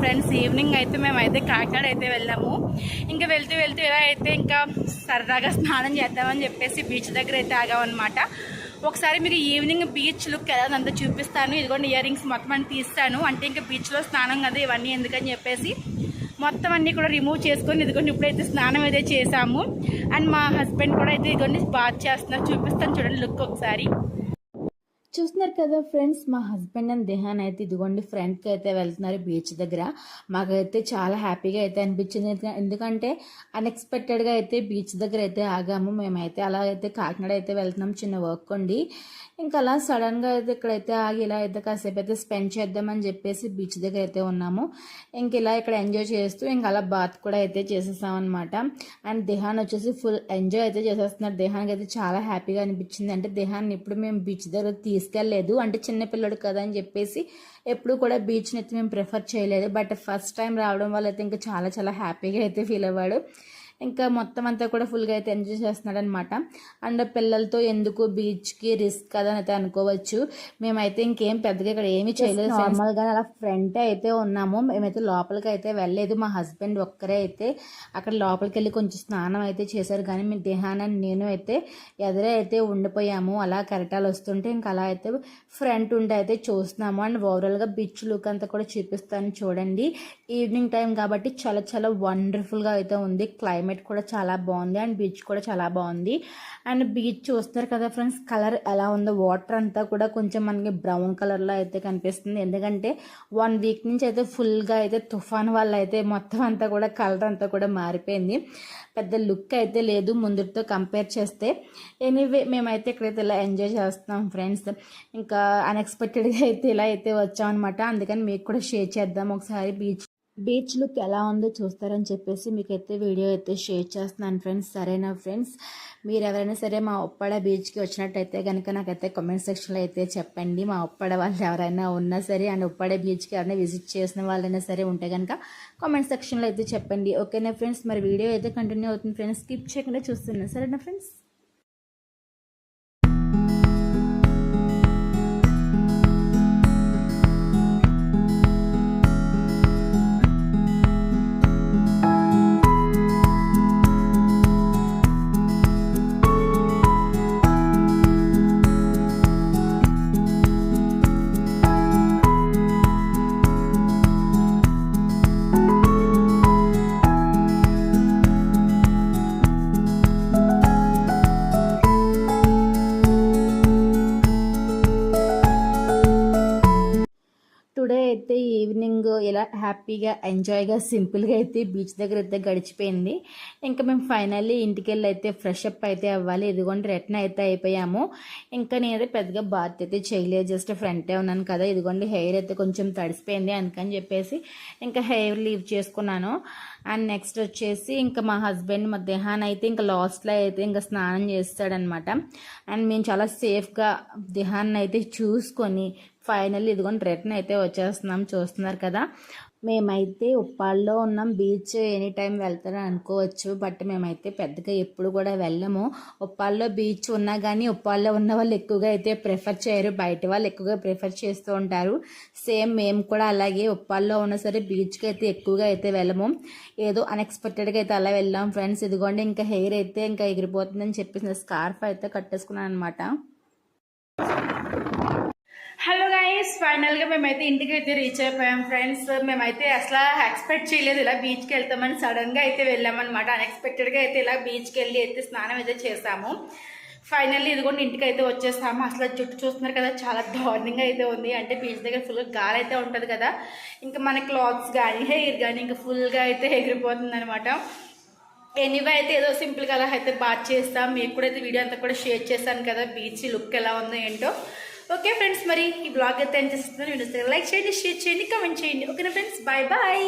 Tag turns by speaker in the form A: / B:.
A: Friends. Evening అయితే మేమైతే కాకినాడ అయితే వెళ్ళాము. ఇంకా వెళ్తూ వెళ్తూ ఎలా అయితే ఇంకా సరదాగా స్నానం చేద్దామని చెప్పేసి బీచ్ దగ్గర అయితే ఆగామన్నమాట. ఒకసారి మీరు ఈవినింగ్ బీచ్ లుక్ ఎలా అంతా చూపిస్తాను. ఇదిగోండి ఇయర్ రింగ్స్ మొత్తం అని తీస్తాను. అంటే ఇంకా బీచ్లో స్నానం కదా ఇవన్నీ ఎందుకని చెప్పేసి మొత్తం అన్నీ కూడా రిమూవ్ చేసుకొని ఇదిగోండి ఇప్పుడైతే స్నానం అయితే చేసాము అండ్ మా హస్బెండ్ కూడా అయితే ఇదిగోండి బాత్ చేస్తున్నారు. చూపిస్తాను చూడండి లుక్ ఒకసారి.
B: చూస్తున్నారు కదా ఫ్రెండ్స్ మా హస్బెండ్ అండ్ దేహాన్ అయితే ఇదిగోండి ఫ్రెండ్కి అయితే వెళ్తున్నారు బీచ్ దగ్గర. మాకైతే చాలా హ్యాపీగా అయితే అనిపించింది. ఎందుకంటే అన్ఎక్స్పెక్టెడ్గా అయితే బీచ్ దగ్గర అయితే ఆగాము. మేమైతే అలా అయితే కాకినాడ అయితే వెళ్తున్నాం చిన్న వర్క్ ఉండి ఇంకా అలా సడన్గా అయితే ఇక్కడైతే ఆగి ఇలా అయితే కాసేపు అయితే స్పెండ్ చేద్దామని చెప్పేసి బీచ్ దగ్గర అయితే ఉన్నాము. ఇంక ఇలా ఇక్కడ ఎంజాయ్ చేస్తూ ఇంకా అలా బాత్ కూడా అయితే చేసేసాం అనమాట అండ్ దేహాన్ వచ్చేసి ఫుల్ ఎంజాయ్ అయితే చేసేస్తున్నారు. దేహానికి అయితే చాలా హ్యాపీగా అనిపించింది. అంటే దేహాన్ని ఇప్పుడు మేము బీచ్ దగ్గర తీసుకెళ్ళలేదు. అంటే చిన్నపిల్లడు కదా అని చెప్పేసి ఎప్పుడు కూడా బీచ్ని అయితే మేము ప్రిఫర్ చేయలేదు. బట్ ఫస్ట్ టైం రావడం వల్ల అయితే ఇంకా చాలా చాలా హ్యాపీగా అయితే ఫీల్ అవ్వాడు. ఇంకా మొత్తం అంతా కూడా ఫుల్గా అయితే ఎంజాయ్ చేస్తున్నాడు అనమాట అండ్ పిల్లలతో ఎందుకు బీచ్కి రిస్క్ కదా అని అయితే అనుకోవచ్చు. మేమైతే ఇంకేం పెద్దగా ఇక్కడ ఏమీ చేయలేదు నార్మల్గా అలా ఫ్రంట్ అయితే ఉన్నాము మేమైతే లోపలికి అయితే వెళ్ళలేదు. మా హస్బెండ్ ఒక్కరే అయితే అక్కడ లోపలికి వెళ్ళి కొంచెం స్నానం అయితే చేశారు. కానీ మీ దేహాన్ని నేను అయితే ఎదురే అయితే ఉండిపోయాము. అలా కెరటాలు వస్తుంటే ఇంకా అలా అయితే ఫ్రంట్ ఉండి అయితే చూస్తున్నాము. అండ్ ఓవరాల్గా బీచ్ లుక్ అంతా కూడా చూపిస్తాను చూడండి. ఈవినింగ్ టైం కాబట్టి చాలా చాలా వండర్ఫుల్గా అయితే ఉంది. క్లైమేట్ కూడా చాలా బాగుంది. అండ్ బీచ్ కూడా చాలా బాగుంది. అండ్ బీచ్ చూస్తారు కదా ఫ్రెండ్స్ కలర్ ఎలా ఉందో వాటర్ అంతా కూడా కొంచెం మనకి బ్రౌన్ కలర్లో అయితే కనిపిస్తుంది. ఎందుకంటే వన్ వీక్ నుంచి అయితే ఫుల్గా అయితే తుఫాన్ వల్ల అయితే మొత్తం అంతా కూడా కలర్ అంతా కూడా మారిపోయింది. పెద్ద లుక్ అయితే లేదు. ముందుతో కంపేర్ చేస్తే ఎనీవే మేమైతే ఇక్కడైతే ఇలా ఎంజాయ్ చేస్తున్నాం ఫ్రెండ్స్. ఇంకా అన్ఎక్స్పెక్టెడ్గా అయితే ఇలా అయితే వచ్చామన్నమాట. అందుకని మీకు కూడా షేర్ చేద్దాం. ఒకసారి బీచ్ బీచ్ లుక్ ఎలా ఉందో చూస్తారని చెప్పేసి మీకైతే వీడియో అయితే షేర్ చేస్తున్నాను ఫ్రెండ్స్. సరేనా ఫ్రెండ్స్? మీరు ఎవరైనా సరే మా ఉప్పాడ బీచ్కి వచ్చినట్టయితే కనుక నాకైతే కామెంట్ సెక్షన్లో అయితే చెప్పండి. మా ఉప్పాడ వాళ్ళు ఎవరైనా ఉన్నా సరే అండ్ ఉప్పాడ బీచ్కి ఎవరైనా విజిట్ చేసిన వాళ్ళైనా సరే ఉంటే కనుక కామెంట్ సెక్షన్లో అయితే చెప్పండి. ఓకేనా ఫ్రెండ్స్? మరి వీడియో అయితే కంటిన్యూ అవుతుంది ఫ్రెండ్స్. స్కిప్ చేయకుండా చూస్తున్నాను సరేనా ఫ్రెండ్స్? అయితే ఈవినింగ్ ఇలా హ్యాపీగా ఎంజాయ్గా సింపుల్గా అయితే బీచ్ దగ్గర అయితే గడిచిపోయింది. ఇంకా మేము ఫైనల్లీ ఇంటికి వెళ్ళి అయితే ఫ్రెష్ అప్ అయితే అవ్వాలి. ఇదిగోండి రిటర్న్ అయితే అయిపోయాము. ఇంకా నేనైతే పెద్దగా బాత్ అయితే చేయలేదు. జస్ట్ ఫ్రంటే ఉన్నాను కదా. ఇదిగోండి హెయిర్ అయితే కొంచెం తడిసిపోయింది అందుకని చెప్పేసి ఇంకా హెయిర్ లీవ్ చేసుకున్నాను. అండ్ నెక్స్ట్ వచ్చేసి ఇంకా మా హస్బెండ్ మా దేహాన్ని అయితే ఇంకా లాస్ట్లో అయితే ఇంకా స్నానం చేస్తాడనమాట. అండ్ మేము చాలా సేఫ్గా దేహాన్ని అయితే చూసుకొని ఫైనల్ ఇదిగోండి రిటర్న్ అయితే వచ్చేస్తున్నాం. చూస్తున్నారు కదా. మేమైతే ఉప్పాల్లో ఉన్నాం. బీచ్ ఎనీ టైం వెళ్తారని అనుకోవచ్చు. బట్ మేమైతే పెద్దగా ఎప్పుడు కూడా వెళ్ళము. ఉప్పాల్లో బీచ్ ఉన్నా కానీ ఉప్పాల్లో ఉన్న వాళ్ళు ఎక్కువగా అయితే ప్రిఫర్ చేయరు. బయట వాళ్ళు ఎక్కువగా ప్రిఫర్ చేస్తూ ఉంటారు. సేమ్ మేము కూడా అలాగే ఉప్పాల్లో ఉన్నా సరే బీచ్కి అయితే ఎక్కువగా అయితే వెళ్ళము. ఏదో అన్ఎక్స్పెక్టెడ్గా అయితే అలా వెళ్ళాం ఫ్రెండ్స్. ఇదిగోండి ఇంకా హెయిర్ అయితే ఇంకా ఎగిరిపోతుందని చెప్పేసి స్కార్ఫ్ అయితే కట్టేసుకున్నాను అనమాట
A: ఫ్రెండ్స్ ఫైనల్గా మేమైతే ఇంటికి అయితే రీచ్ అయిపోయాం ఫ్రెండ్స్ మేమైతే అసలు ఎక్స్పెక్ట్ చేయలేదు ఇలా బీచ్కి వెళ్తామని. సడన్గా అయితే వెళ్ళామన్నమాట. అన్ఎక్స్పెక్టెడ్గా అయితే ఇలా బీచ్కి వెళ్ళి అయితే స్నానం అయితే చేసాము. ఫైనల్లీ కూడా ఇంటికి అయితే వచ్చేస్తాము అసలు జుట్టు చూస్తున్నారు కదా చాలా దారుణంగా అయితే ఉంది. అంటే బీచ్ దగ్గర ఫుల్ గాలి అయితే ఉంటుంది కదా. ఇంకా మన క్లాత్స్ కానీ హెయిర్ కానీ ఇంకా ఫుల్గా అయితే ఎగిరిపోతుంది అనమాట ఎనీవే అయితే ఏదో సింపుల్గా అలా అయితే బాగా చేస్తాం. మీకు కూడా అయితే వీడియో అంతా కూడా షేర్ చేస్తాను కదా బీచ్ లుక్ ఎలా ఉందో ఏంటో. ఓకే ఫ్రెండ్స్ మరి ఈ బ్లాగ్ అయితే ఏం చేస్తున్నాను లైక్ చేయండి షేర్ చేయండి కమెంట్ చేయండి. ఓకేనా ఫ్రెండ్స్ బాయ్ బాయ్